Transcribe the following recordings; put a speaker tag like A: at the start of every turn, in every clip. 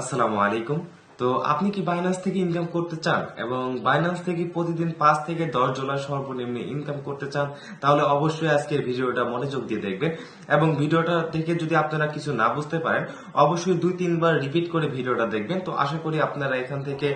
A: আসসালামু আলাইকুম। তো আপনি কি বাইন্যান্স থেকে ইনকাম করতে চান এবং বাইন্যান্স থেকে প্রতিদিন পাঁচ থেকে দশ ডলার সর্বনিম্ন ইনকাম করতে চান, তাহলে অবশ্যই আজকের ভিডিওটা মনোযোগ দিয়ে দেখবেন। এবং ভিডিওটা থেকে যদি আপনারা কিছু না বুঝতে পারেন, অবশ্যই দুই তিনবার রিপিট করে ভিডিওটা দেখবেন। তো আশা করি আপনারা এখান থেকে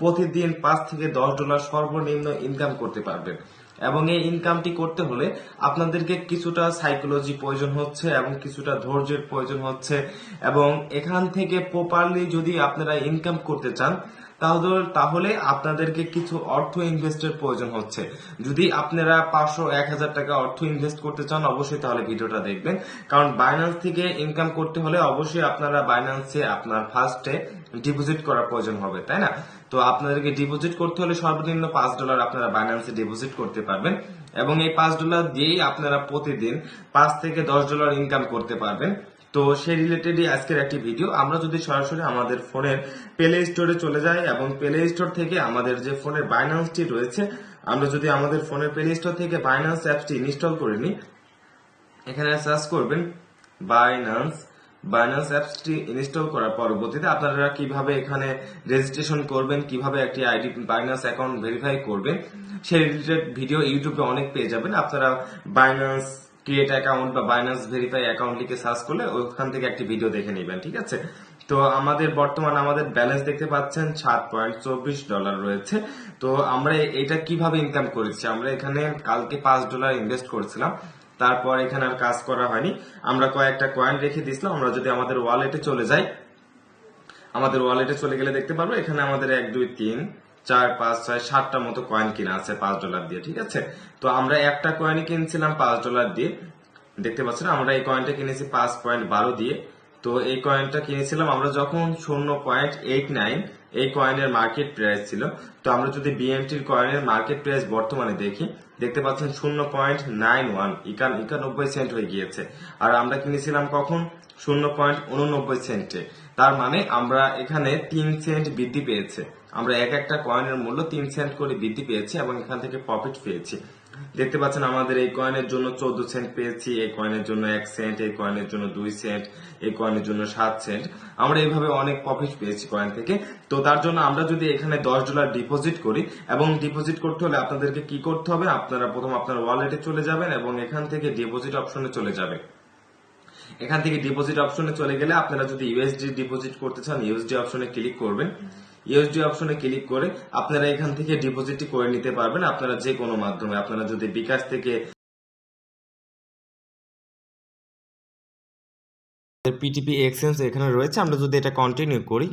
A: প্রতিদিন পাঁচ থেকে দশ ডলার সর্বনিম্ন ইনকাম করতে পারবেন। এবং এই ইনকামটি করতে হলে আপনাদেরকে কিছুটা সাইকোলজি প্রয়োজন হচ্ছে এবং কিছুটা ধৈর্যের প্রয়োজন হচ্ছে। এবং এখান থেকে প্রপারলি যদি আপনারা ইনকাম করতে চান, তাহলে তাহলে আপনাদেরকে কিছু অর্থ ইনভেস্টের প্রয়োজন হচ্ছে। যদি আপনারা পাঁচশো, এক হাজার টাকা অর্থ ইনভেস্ট করতে চান, অবশ্যই তাহলে ভিডিওটা দেখবেন। কারণ বাইন্যান্স থেকে ইনকাম করতে হলে অবশ্যই আপনারা বাইন্যান্সে আপনার ফার্স্টে ডিপোজিট করার প্রয়োজন হবে, তাই না? তো আপনাদেরকে ডিপোজিট করতে হলে সর্বনিম্ন পাঁচ ডলার আপনারা বাইন্যান্সে ডিপোজিট করতে পারবেন এবং এই পাঁচ ডলার দিয়েই আপনারা প্রতিদিন পাঁচ থেকে দশ ডলার ইনকাম করতে পারবেন। তো সেই রিলেটেডই আজকের একটি ভিডিও আমরা যদি সরাসরি আমাদের ফোনের প্লে স্টোরে চলে যাই এবং প্লে স্টোর থেকে আমাদের যে ফোনের বাইন্যান্সটি রয়েছে, আমরা যদি আমাদের ফোনের প্লে স্টোর থেকে বাইন্যান্স অ্যাপসটি ইনস্টল করে নিই, এখানে সার্চ করবেন বাইন্যান্স বাইন্যান্স অ্যাপসটি ইনস্টল করার পরবর্তীতে আপনারা কীভাবে এখানে রেজিস্ট্রেশন করবেন, কীভাবে একটি আইডি বাইন্যান্স অ্যাকাউন্ট ভেরিফাই করবেন, সেই রিলেটেড ভিডিও ইউটিউবে অনেক পেয়ে যাবেন। আপনারা বাইন্যান্স ক্রিয়েট অ্যাকাউন্ট বা বাইন্যান্স ভেরিফাই অ্যাকাউন্ট লিখে সার্চ করলে ওখান থেকে একটি ভিডিও দেখে নেবেন, ঠিক আছে? তো আমাদের বর্তমান আমাদের ব্যালেন্স দেখতে পাচ্ছেন সাত পয়েন্ট চব্বিশ ডলার রয়েছে। তো আমরা এটা কীভাবে ইনকাম করেছি? আমরা এখানে কালকে পাঁচ ডলার ইনভেস্ট করেছিলাম। তারপর এখানে আর কাজ করা হয়নি। আমরা কয়েকটা কয়েন রেখে দিয়েছিলাম, আমরা যদি আমাদের ওয়ালেটে চলে যাই, আমাদের ওয়ালেটে চলে গেলে দেখতে পারব, এখানে আমাদের এক, দুই, তিন, চার, পাঁচ, ছয়, সাতটা মতো কয়েন কিনা আছে পাঁচ ডলার দিয়ে, ঠিক আছে? তো আমরা একটা কয়েনই কিনছিলাম পাঁচ ডলার দিয়ে, দেখতে পাচ্ছেন, আমরা এই কয়েনটা কিনেছি পাঁচ পয়েন্ট বারো দিয়ে। তো এই কয়েনটা কিনেছিলাম, আমরা যখন শূন্য পয়েন্ট এইট নাইন এই কয়েনের মার্কেট প্রাইস ছিল। তো আমরা যদি বিএমটির কয়েনের মার্কেট প্রাইস বর্তমানে দেখি, দেখতে পাচ্ছেন শূন্য পয়েন্ট নাইন ওয়ান, ইকান একানব্বই সেন্ট হয়ে গিয়েছে। আর আমরা কিনেছিলাম কখন? শূন্য পয়েন্ট উননব্বই সেন্টে তার মানে আমরা এখানে তিন সেন্ট বৃদ্ধি পেয়েছে। আমরা এক একটা কয়েনের মূল্য তিন সেন্ট করে বৃদ্ধি পেয়েছি এবং এখান থেকে প্রফিট পেয়েছি। দেখতে পাচ্ছেন আমাদের এই কয়েনের জন্য চোদ্দ সেন্ট পেয়েছি, এই কয়েনের জন্য এক সেন্ট এই কয়েনের জন্য দুই সেন্ট এই কয়েনের জন্য সাত সেন্ট আমরা এইভাবে অনেক প্রফিট পেয়েছি কয়েন থেকে। তো তার জন্য আমরা যদি এখানে দশ ডলার ডিপোজিট করি, এবং ডিপোজিট করতে হলে আপনাদেরকে কি করতে হবে? আপনারা প্রথম আপনার ওয়ালেটে চলে যাবেন, এবং এখান থেকে ডিপোজিট অপশনে চলে যাবেন। এখান থেকে ডিপোজিট অপশনে চলে গেলে আপনারা যদি ইউএসডি ডিপোজিট করতে চান ইউএসডি অপশনে ক্লিক করবেন। ইউএসডি অপশনে ক্লিক করে আপনারা এখান থেকে ডিপোজিটটি করে নিতে পারবেন আপনারা যে কোনো মাধ্যমে। আপনারা যদি বিকাশ থেকে পিটিপি এক্সচেঞ্জ এখানে রয়েছে, আমরা যদি এটা কন্টিনিউ করি,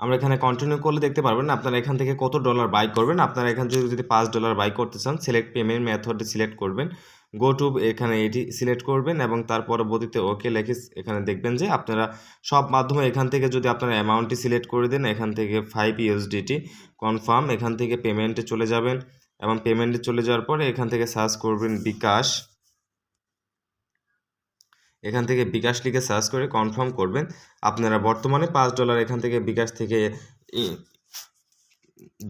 A: আমরা এখানে কন্টিনিউ করলে দেখতে পারবেন আপনারা এখান থেকে কত ডলার বাই করবেন। আপনারা এখান থেকে যদি পাঁচ ডলার বাই করতে চান সিলেক্ট পেমেন্ট মেথড সিলেক্ট করবেন। গো টু এখানে এটি সিলেক্ট করবেন এবং তার পরবর্তীতে ওকে লেখে এখানে দেখবেন যে আপনারা সব মাধ্যমে এখান থেকে যদি আপনারা অ্যামাউন্টটি সিলেক্ট করে দেন, এখান থেকে ফাইভ ইউএসডিটি কনফার্ম এখান থেকে পেমেন্টে চলে যাবেন এবং পেমেন্টে চলে যাওয়ার পরে এখান থেকে সার্চ করবেন বিকাশ। এখান থেকে বিকাশ লিখে সার্চ করে কনফার্ম করবেন। আপনারা বর্তমানে পাঁচ ডলার এখান থেকে বিকাশ থেকে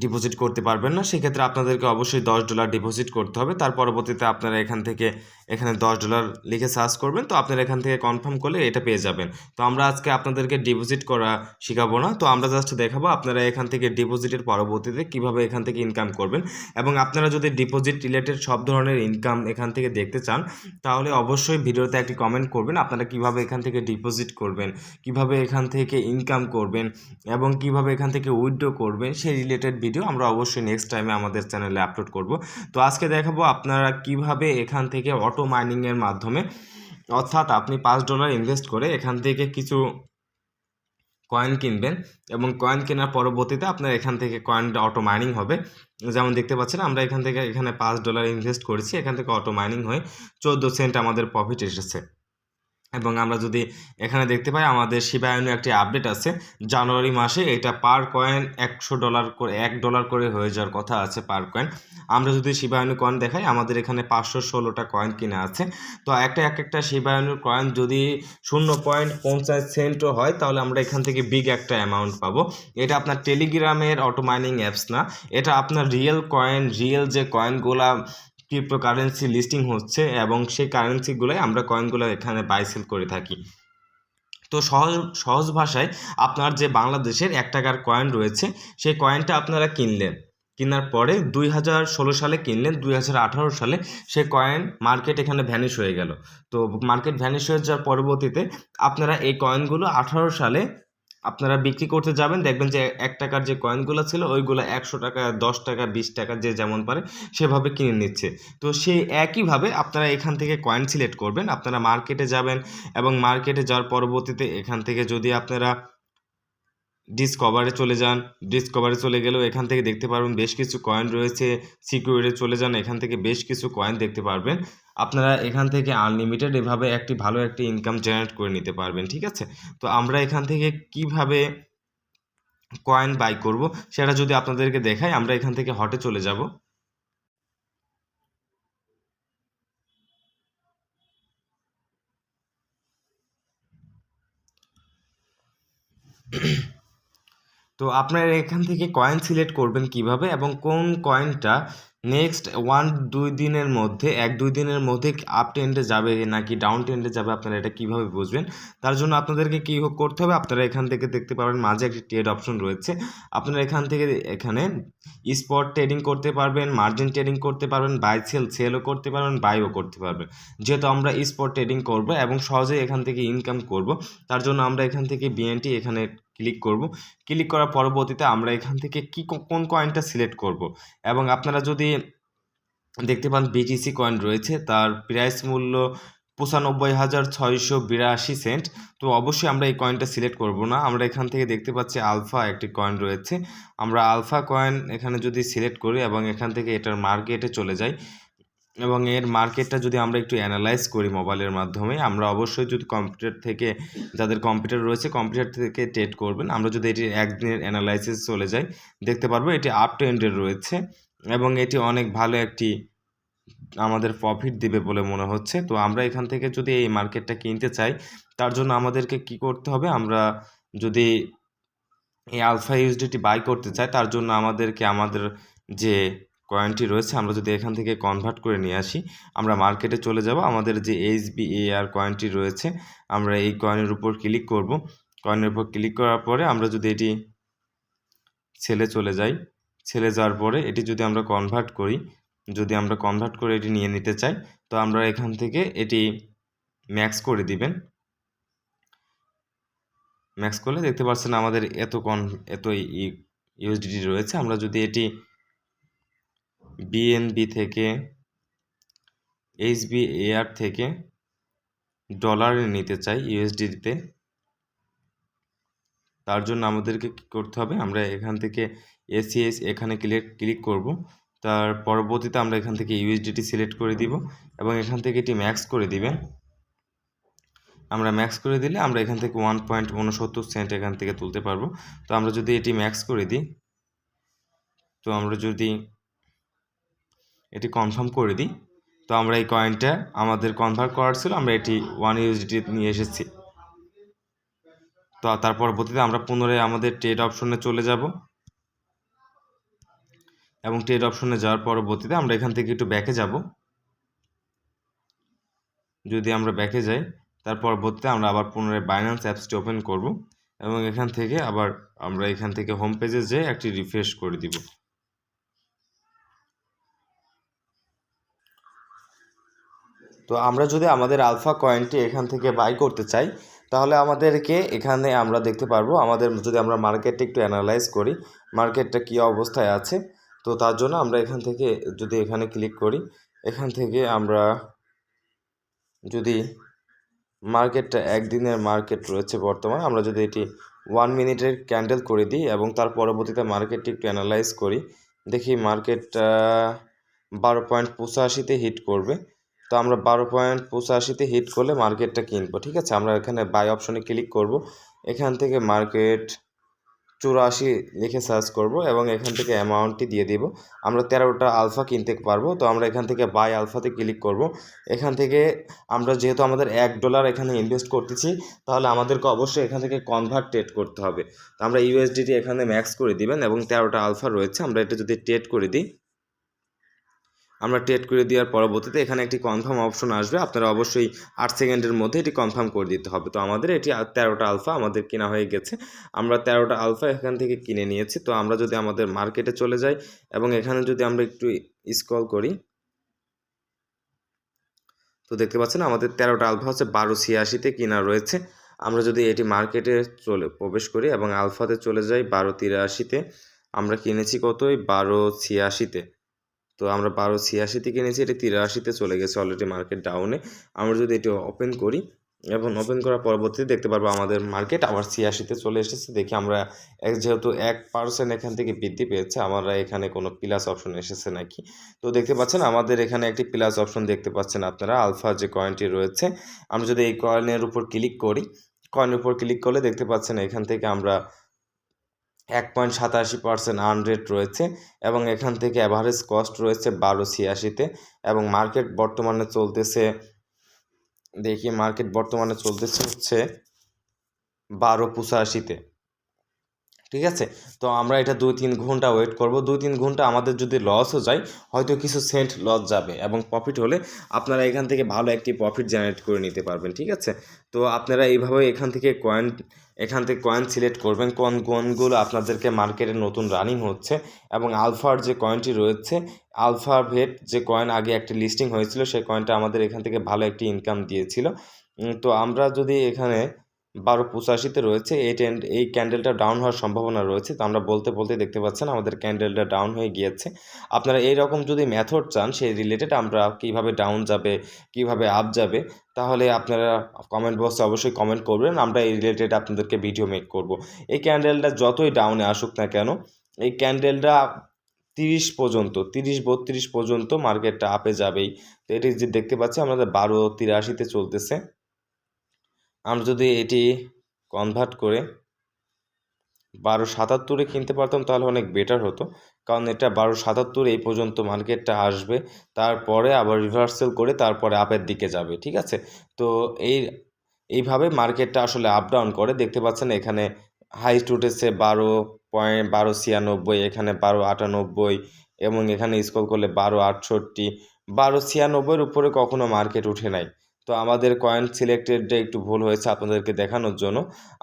A: ডিপোজিট করতে পারবেন না, সেক্ষেত্রে আপনাদেরকে অবশ্যই দশ ডলার ডিপোজিট করতে হবে। তার পরবর্তীতে আপনারা এখান থেকে এখানে দশ ডলার লিখে সার্চ করবেন, তো আপনারা এখান থেকে কনফার্ম করলে এটা পেয়ে যাবেন। তো আমরা আজকে আপনাদেরকে ডিপোজিট করা শেখাবো না, তো আমরা জাস্ট দেখাবো আপনারা এখান থেকে ডিপোজিটের পরবর্তীতে কীভাবে এখান থেকে ইনকাম করবেন। এবং আপনারা যদি ডিপোজিট রিলেটেড সব ধরনের ইনকাম এখান থেকে দেখতে চান, তাহলে অবশ্যই ভিডিওতে একটি কমেন্ট করবেন, আপনারা কীভাবে এখান থেকে ডিপোজিট করবেন, কীভাবে এখান থেকে ইনকাম করবেন, এবং কীভাবে এখান থেকে উইথড্র করবেন, সেই রিলেটেড ভিডিও আমরা অবশ্যই নেক্সট টাইমে আমাদের চ্যানেলে আপলোড করব। তো আজকে দেখাবো আপনারা কীভাবে এখান থেকে অটো মাইনিংয়ের মাধ্যমে। অর্থাৎ আপনি পাঁচ ডলার ইনভেস্ট করে এখান থেকে কিছু কয়েন কিনবেন এবং কয়েন কেনার পরবর্তীতে আপনার এখান থেকে কয়েনটা অটো মাইনিং হবে। যেমন দেখতে পাচ্ছেন, আমরা এখান থেকে এখানে পাঁচ ডলার ইনভেস্ট করেছি, এখান থেকে অটো মাইনিং হয়ে চোদ্দ সেন্ট আমাদের প্রফিট এসেছে। এবং আমরা যদি এখানে দেখতে পাই, আমাদের শিবায়নের একটি আপডেট আছে। জানুয়ারি মাসে এটা পার কয়েন একশো ডলার করে, এক ডলার করে হয়ে যাওয়ার কথা আছে পার কয়েন। আমরা যদি শিবায়নু কয়েন দেখাই, আমাদের এখানে পাঁচশো ষোলোটা কয়েন কিনে আছে। তো একটা, এক একটা শিবায়নুর কয়েন যদি শূন্য পয়েন্ট পঞ্চাশ সেন্টও হয়, তাহলে আমরা এখান থেকে বিগ একটা অ্যামাউন্ট পাবো। এটা আপনার টেলিগ্রামের অটো মাইনিং অ্যাপস না। এটা আপনার রিয়েল কয়েন রিয়েল যে কয়েনগুলা ক্রিপ্টো কারেন্সি লিস্টিং হচ্ছে এবং সেই কারেন্সিগুলোই আমরা কয়েনগুলো এখানে বাই সেল করে থাকি। তো সহজ সহজ ভাষায় আপনার যে বাংলাদেশের এক টাকার কয়েন রয়েছে, সেই কয়েনটা আপনারা কিনলেন। কেনার পরে দুই হাজার ষোলো সালে কিনলেন, দুই হাজার আঠারো সালে সে কয়েন মার্কেট এখানে ভ্যানিশ হয়ে গেল। তো মার্কেট ভ্যানিশ হয়ে যাওয়ার পরবর্তীতে আপনারা এই কয়েনগুলো আঠারো সালে আপনারা বিক্রি করতে যাবেন, দেখবেন যে এক টাকার যে কয়েনগুলো ছিল, ওইগুলো একশো টাকা, দশ টাকা, বিশ টাকা, যে যেমন পারে, সেভাবে কিনে নিচ্ছে। তো সেই একইভাবে আপনারা এখান থেকে কয়েন সিলেক্ট করবেন, আপনারা মার্কেটে যাবেন এবং মার্কেটে যাওয়ার পরবর্তীতে এখান থেকে যদি আপনারা ডিসকভারে চলে যান ডিসকভারে চলে গেলেও এখান থেকে দেখতে পারবেন বেশ কিছু কয়েন রয়েছে সিকিউরিটি চলে যান, এখান থেকে বেশ কিছু কয়েন দেখতে পারবেন। আপনারা এখান থেকে আনলিমিটেড এভাবে একটি ভালো একটি ইনকাম জেনারেট করে নিতে পারবেন, ঠিক আছে? তো আমরা এখান থেকে কীভাবে কয়েন বাই করব সেটা যদি আপনাদেরকে দেখাই, আমরা এখান থেকে হটে চলে যাব। তো আপনারা এখান থেকে কয়েন সিলেক্ট করবেন কীভাবে এবং কোন কয়েনটা নেক্সট ওয়ান দুই দিনের মধ্যে, এক, দুই দিনের মধ্যে আপ ট্রেন্ডে যাবে নাকি ডাউন ট্রেন্ডে যাবে, আপনারা এটা কীভাবে বুঝবেন? তার জন্য আপনাদেরকে কী করতে হবে? আপনারা এখান থেকে দেখতে পাবেন মাঝে একটি ট্রেড অপশন রয়েছে। আপনারা এখান থেকে এখানে স্পট ট্রেডিং করতে পারবেন মার্জিন ট্রেডিং করতে পারবেন বাই সেল সেলও করতে পারবেন বাইও করতে পারবেন। যেহেতু আমরা স্পট ট্রেডিং করব এবং সহজেই এখান থেকে ইনকাম করব, তার জন্য আমরা এখান থেকে বিএনটি এখানে ক্লিক করব। ক্লিক করার পরবর্তীতে আমরা এখান থেকে কি কোন কয়েনটা সিলেক্ট করব? এবং আপনারা যদি দেখতে পান বিটিসি কয়েন রয়েছে, তার প্রাইস মূল্য পঁচানব্বই হাজার ছয়শো বিরাশি সেন্ট তো অবশ্যই আমরা এই কয়েনটা সিলেক্ট করব না। আমরা এখান থেকে দেখতে পাচ্ছি আলফা একটি কয়েন রয়েছে। আমরা আলফা কয়েন এখানে যদি সিলেক্ট করি এবং এখান থেকে এটার মার্কেটে চলে যাই এবং এর মার্কেটটা যদি আমরা একটু অ্যানালাইজ করি মোবাইলের মাধ্যমে, আমরা অবশ্যই যদি কম্পিউটার থেকে যাদের কম্পিউটার রয়েছে কম্পিউটার থেকে ট্রেড করবেন। আমরা যদি এটি একদিনের অ্যানালাইসিস চলে যাই, দেখতে পারব এটি আপ ট্রেন্ডের রয়েছে এবং এটি অনেক ভালো একটি আমাদের প্রফিট দিবে বলে মনে হচ্ছে। তো আমরা এখান থেকে যদি এই মার্কেটটা কিনতে চাই, তার জন্য আমাদেরকে কি করতে হবে? আমরা যদি এই আলফা ইউএসডিটি বাই করতে চাই, তার জন্য আমাদেরকে আমাদের যে কয়েনটি রয়েছে, আমরা যদি এখান থেকে কনভার্ট করে নিয়ে আসি, আমরা মার্কেটে চলে যাব, আমাদের যে এইচ বি আর কয়েনটি রয়েছে, আমরা এই কয়েনের উপর ক্লিক করব। কয়েনের উপর ক্লিক করার পরে আমরা যদি এটি ছেলে চলে যাই ছেলে যাওয়ার পরে এটি যদি আমরা কনভার্ট করি, যদি আমরা কনভার্ট করে এটি নিয়ে নিতে চাই, তো আমরা এখান থেকে এটি ম্যাক্স করে দিবেন। ম্যাক্স করলে দেখতে পাচ্ছেন আমাদের এত কন এত ইউএসডিটি রয়েছে, আমরা যদি এটি বিএনবি থেকে এইচবি এয়ার থেকে ডলারে নিতে চাই ইউএসডিতে তার জন্য আমাদেরকে কী করতে হবে? আমরা এখান থেকে এসিএস এখানে ক্লিক ক্লিক করব। তার পরবর্তীতে আমরা এখান থেকে ইউএসডিটি সিলেক্ট করে দিব এবং এখান থেকে এটি ম্যাক্স করে দিবেন। আমরা ম্যাক্স করে দিলে আমরা এখান থেকে ওয়ান পয়েন্ট উনসত্তর সেন্ট এখান থেকে তুলতে পারব। তো আমরা যদি এটি ম্যাক্স করে দিই, তো আমরা যদি এটি কনফার্ম করে দিই। তো আমরা এই কয়েনটা আমাদের কনভার্ট করার ছিল, আমরা এটি ওয়ান ইউএসডিটি নিয়ে এসেছি। তো তার পরবর্তীতে আমরা পুনরায় আমাদের ট্রেড অপশনে চলে যাব। এবং ট্রেড অপশনে যাওয়ার পরবর্তীতে আমরা এখান থেকে একটু ব্যাকে যাব। যদি আমরা ব্যাকে যাই, তার পরবর্তীতে আমরা আবার পুনরায় বাইন্যান্স অ্যাপসটি ওপেন করব এবং এখান থেকে আবার আমরা এখান থেকে হোম পেজে যেয়ে একটি রিফ্রেশ করে দিব। তো আমরা যদি আমাদের আলফা কয়েনটি এখান থেকে বাই করতে চাই, তাহলে আমাদেরকে এখানে আমরা দেখতে পারব, আমাদের যদি আমরা মার্কেটটা একটু অ্যানালাইজ করি, মার্কেটটা কী অবস্থায় আছে, তো তার জন্য আমরা এখান থেকে যদি এখানে ক্লিক করি, এখান থেকে আমরা যদি মার্কেটটা একদিনের মার্কেট রয়েছে বর্তমানে, আমরা যদি এটি ওয়ান মিনিটের ক্যান্ডেল করে দিই এবং তার পরবর্তীতে মার্কেটটি একটু অ্যানালাইজ করি, দেখি মার্কেটটা বারো পয়েন্ট পঁচাশিতে হিট করবে। তো আমরা বারো পয়েন্ট পঁচাশিতে হিট করলে মার্কেটটা কিনবো, ঠিক আছে? আমরা এখানে বাই অপশনে ক্লিক করব। এখান থেকে মার্কেট চুরাশি লিখে সার্চ করব এবং এখান থেকে অ্যামাউন্টটি দিয়ে দিব। আমরা তেরোটা আলফা কিনতে পারব, তো আমরা এখান থেকে বাই আলফাতে ক্লিক করব। এখান থেকে আমরা যেহেতু আমাদের এক ডলার এখানে ইনভেস্ট করতেছি, তাহলে আমাদেরকে অবশ্যই এখান থেকে কনভার্ট ট্রেড করতে হবে। তো আমরা ইউএসডিটি এখানে ম্যাক্স করে দিবেন এবং তেরোটা আলফা রয়েছে, আমরা এটা যদি ট্রেড করে দিই। আমরা ট্রেড করে দেওয়ার পরবর্তীতে এখানে একটি কনফার্ম অপশন আসবে। আপনারা অবশ্যই আট সেকেন্ডের মধ্যে এটি কনফার্ম করে দিতে হবে। তো আমাদের এটি তেরোটা আলফা আমাদের কেনা হয়ে গেছে। আমরা তেরোটা আলফা এখান থেকে কিনে নিয়েছি। তো আমরা যদি আমাদের মার্কেটে চলে যাই এবং এখানে যদি আমরা একটু স্ক্রল করি, তো দেখতে পাচ্ছেন আমাদের তেরোটা আলফা হচ্ছে বারো ছিয়াশিতে কিনা রয়েছে। আমরা যদি এটি মার্কেটে চলে, প্রবেশ করি এবং আলফাতে চলে যাই, বারো তিরাশিতে, আমরা কিনেছি কতই? বারো ছিয়াশিতে। তো আমরা বারো ছিয়াশিতে কিনেছি, এটি তিরাশিতে চলে গেছে অলরেডি মার্কেট ডাউনে আমরা যদি এটি ওপেন করি এবং ওপেন করার পরবর্তীতে দেখতে পারব আমাদের মার্কেট আবার ছিয়াশিতে চলে এসেছে। দেখি আমরা যেহেতু এক পার্সেন্ট এখান থেকে বৃদ্ধি পেয়েছে, আমরা এখানে কোনো প্লাস অপশন এসেছে নাকি? তো দেখতে পাচ্ছেন, আমাদের এখানে একটি প্লাস অপশন দেখতে পাচ্ছেন আপনারা আলফা যে কয়েনটি রয়েছে। আমরা যদি এই কয়েনের উপর ক্লিক করি কয়েনের উপর ক্লিক করলে দেখতে পাচ্ছেন এখান থেকে আমরা এক পয়েন্ট সাতাশি পার্সেন্ট আর্ন রেট রয়েছে এবং এখান থেকে অ্যাভারেজ কস্ট রয়েছে বারো ছিয়াশিতে এবং মার্কেট বর্তমানে চলতেছে, দেখি মার্কেট বর্তমানে চলতেছে হচ্ছে বারো পঁচাশিতে। ঠিক আছে? তো আমরা এটা দুই তিন ঘণ্টা ওয়েট করব। দুই তিন ঘণ্টা আমাদের যদি লসও যায়, হয়তো কিছু সেন্ট লস যাবে এবং প্রফিট হলে আপনারা এখান থেকে ভালো একটি প্রফিট জেনারেট করে নিতে পারবেন, ঠিক আছে? তো আপনারা এইভাবে এখান থেকে কয়েন এখান থেকে কয়েন সিলেক্ট করবেন। কোন, কোনগুলো আপনাদেরকে মার্কেটে নতুন রানিং হচ্ছে এবং আলফার যে কয়েনটি রয়েছে আলফা ভেট যে কয়েন আগে একটি লিস্টিং হয়েছিল, সেই কয়েনটা আমাদের এখান থেকে ভালো একটি ইনকাম দিয়েছিল। তো আমরা যদি এখানে বারো পঁচাশিতে রয়েছে। এই ট্যান্ড এই ক্যান্ডেলটা ডাউন হওয়ার সম্ভাবনা রয়েছে। তো আমরা বলতে বলতে দেখতে পাচ্ছেন আমাদের ক্যান্ডেলটা ডাউন হয়ে গিয়েছে। আপনারা এই রকম যদি মেথড চান, সেই রিলেটেড আমরা কীভাবে ডাউন যাবে, কীভাবে আপ যাবে, তাহলে আপনারা কমেন্ট বক্সে অবশ্যই কমেন্ট করবেন। আমরা এই রিলেটেড আপনাদেরকে ভিডিও মেক করব। এই ক্যান্ডেলটা যতই ডাউনে আসুক না কেন, এই ক্যান্ডেলটা তিরিশ পর্যন্ত, তিরিশ বত্রিশ পর্যন্ত মার্কেটটা আপে যাবেই। তো এটি যে দেখতে পাচ্ছি, আমাদের বারো তিরাশিতে চলতেছে। আমরা যদি এটি কনভার্ট করে বারো সাতাত্তরে কিনতে পারতাম, তাহলে অনেক বেটার হতো। কারণ এটা বারো সাতাত্তর এই পর্যন্ত মার্কেটটা আসবে, তারপরে আবার রিভার্সেল করে তারপরে আপের দিকে যাবে, ঠিক আছে? তো এই, এইভাবে মার্কেটটা আসলে আপ ডাউন করে। দেখতে পাচ্ছেন এখানে হাইস্ট উঠেছে বারো পয়েন্ট, বারো ছিয়ানব্বই, এখানে বারো আটানব্বই এবং এখানে স্কল করলে বারো আটষট্টি। বারো ছিয়ানব্বইয়ের উপরে কখনো মার্কেট উঠে নাই। তো আমাদের কয়েন সিলেক্টেডটা একটু ভুল হয়েছে আপনাদেরকে দেখানোর জন্য।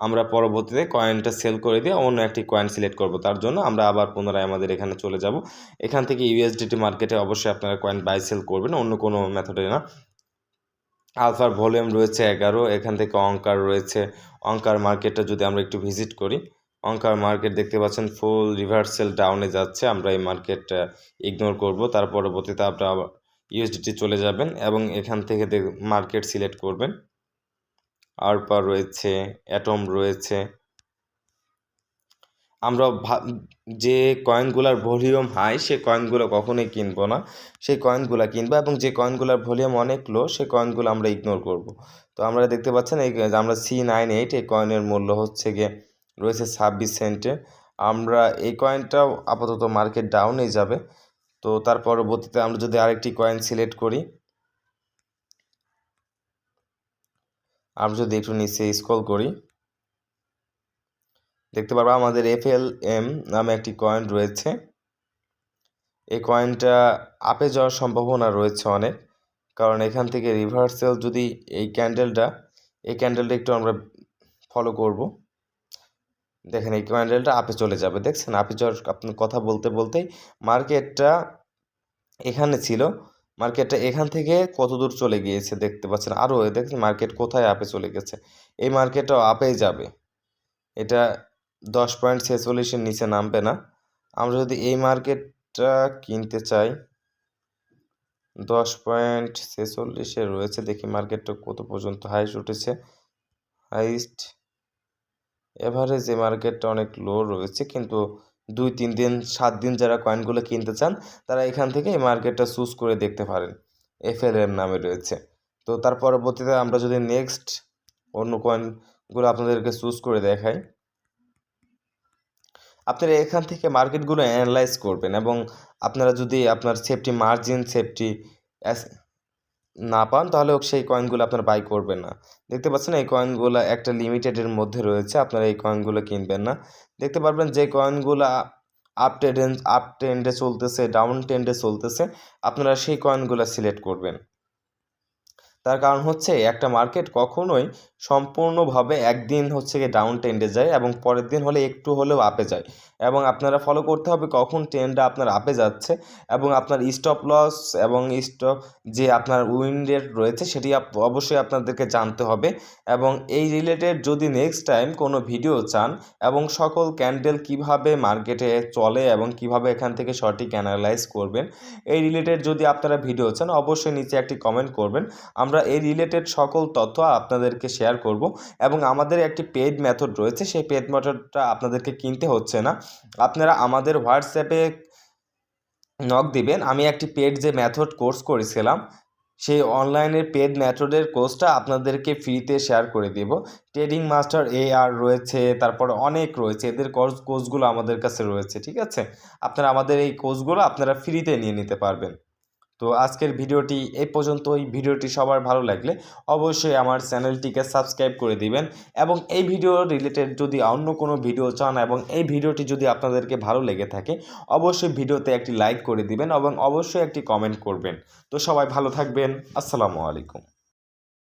A: আমরা পরবর্তীতে কয়েনটা সেল করে দিয়ে অন্য একটি কয়েন সিলেক্ট করব। তার জন্য আমরা আবার পুনরায় আমাদের এখানে চলে যাব। এখান থেকে ইউএসডিটি মার্কেটে অবশ্যই আপনারা কয়েন বাই সেল করবেন, অন্য কোনো মেথডে না। আলফার ভলিউম রয়েছে এগারো, এখান থেকে অঙ্কার রয়েছে। অঙ্কার মার্কেটটা যদি আমরা একটু ভিজিট করি, অঙ্কার মার্কেট দেখতে পাচ্ছেন ফুল রিভার্সেল ডাউনে যাচ্ছে। আমরা এই মার্কেটটা ইগনোর করব। তার পরবর্তীতে আমরা ইউএসডিটি চলে যাবেন এবং এখান থেকে মার্কেট সিলেক্ট করবেন। আরপা রয়েছে অ্যাটম রয়েছে। আমরা যে কয়েনগুলোর ভলিউম হাই সে কয়েনগুলো কখনোই কিনবো না। সেই কয়েনগুলো কিনবো এবং যে কয়েনগুলোর ভলিউম অনেক লো সেই কয়েনগুলো আমরা ইগনোর করব। তো আমরা দেখতে পাচ্ছেন এই আমরা সি নাইন এইট এই কয়েনের মূল্য হচ্ছে গিয়ে রয়েছে ছাব্বিশ সেন্টে আমরা এই কয়েনটাও আপাতত মার্কেট ডাউনেই যাবে। তো তার পরবর্তীতে আমরা যদি আরেকটি কয়েন সিলেক্ট করি, আমরা যদি একটু নিচে স্ক্রল করি, দেখতে পারব আমাদের এফ এল এম নামে একটি কয়েন রয়েছে। এই কয়েনটা আপে যাওয়ার সম্ভাবনা রয়েছে অনেক, কারণ এখান থেকে রিভার্সেল যদি এই ক্যান্ডেলটা এই ক্যান্ডেলটা একটু আমরা ফলো করব। দেখেন এই ক্যান্ডেলটা আপে চলে যাবে। দেখছেন আপে যাওয়ার আপনি কথা বলতে বলতেই মার্কেটটা এখানে ছিল। মার্কেটটা এখান থেকে কত দূর চলে গিয়েছে দেখতে পাচ্ছেন। আরও দেখছেন মার্কেট কোথায় আপে চলে গেছে। এই মার্কেটটাও আপেই যাবে। এটা দশ পয়েন্ট ছেচল্লিশের নিচে নামবে না। আমরা যদি এই মার্কেটটা কিনতে চাই, দশ পয়েন্ট ছেচল্লিশে রয়েছে। দেখি মার্কেটটা কত পর্যন্ত হাইস্ট উঠেছে। হাইস্ট এভারেজ এই মার্কেটটা অনেক লো রয়েছে। কিন্তু দুই, তিন দিন, সাত দিন যারা কয়েনগুলো কিনতে চান, তারা এখান থেকে এই মার্কেটটা চুজ করে দেখতে পারেন। এফএলএম নামে রয়েছে। তো তার পরবর্তীতে আমরা যদি নেক্সট অন্য কয়েনগুলো আপনাদেরকে চুজ করে দেখাই। আপনারা এখান থেকে মার্কেটগুলো অ্যানালাইজ করবেন এবং আপনারা যদি আপনার সেফটি মার্জিন সেফটি না পান, তাহলে সেই কয়েনগুলো আপনার বাই করবেন না। দেখতে পাচ্ছেন, এই কয়েনগুলো একটা লিমিটেডের মধ্যে রয়েছে, আপনারা এই কয়েনগুলো কিনবেন না। দেখতে পারবেন যে কয়েনগুলো আপ ট্রেন্ড আপ ট্রেন্ডে চলতেছে ডাউন ট্রেন্ডে চলতেছে, আপনারা সেই কয়েনগুলো সিলেক্ট করবেন। তার কারণ হচ্ছে একটা মার্কেট কখনোই সম্পূর্ণভাবে একদিন হচ্ছে গিয়ে ডাউন ট্রেন্ডে যায় এবং পরের দিন হলে একটু হলেও আপে যায়। এবং আপনারা ফলো করতে হবে কখন ট্রেন্ডটা আপনার আপে যাচ্ছে এবং আপনার স্টপ লস এবং স্টপ যে আপনার উইন রেট রয়েছে সেটি অবশ্যই আপনাদেরকে জানতে হবে। এবং এই রিলেটেড যদি নেক্সট টাইম কোনো ভিডিও চান এবং সকল ক্যান্ডেল কীভাবে মার্কেটে চলে এবং কীভাবে এখান থেকে সঠিক অ্যানালাইজ করবেন, এই রিলেটেড যদি আপনারা ভিডিও চান অবশ্যই নিচে একটি কমেন্ট করবেন। আমরা এই রিলেটেড সকল তথ্য আপনাদেরকে শেয়ার করব এবং আমাদের একটি পেড মেথড রয়েছে, সেই পেড মেথডটা আপনাদেরকে কিনতে হচ্ছে না। আপনারা আমাদের হোয়াটসঅ্যাপে নক দিবেন। আমি একটি পেড যে মেথড কোর্স করেছিলাম, সেই অনলাইনের পেড মেথডের কোর্সটা আপনাদেরকে ফ্রিতে শেয়ার করে দেব। ট্রেডিং মাস্টার এ আর রয়েছে, তারপর অনেক রয়েছে, এদের কোর্স কোর্সগুলো আমাদের কাছে রয়েছে, ঠিক আছে? আপনারা আমাদের এই কোর্সগুলো আপনারা ফ্রিতে নিয়ে নিতে পারবেন। তো আজকের ভিডিওটি এই পর্যন্তই। ভিডিওটি সবার ভালো লাগলে অবশ্যই আমার চ্যানেলটিকে সাবস্ক্রাইব করে দিবেন এবং এই ভিডিও রিলেটেড যদি অন্য কোনো ভিডিও চান এবং এই ভিডিওটি যদি আপনাদেরকে ভালো লেগে থাকে, অবশ্যই ভিডিওতে একটি লাইক করে দিবেন এবং অবশ্যই একটি কমেন্ট করবেন। তো সবাই ভালো থাকবেন। আসসালামু আলাইকুম।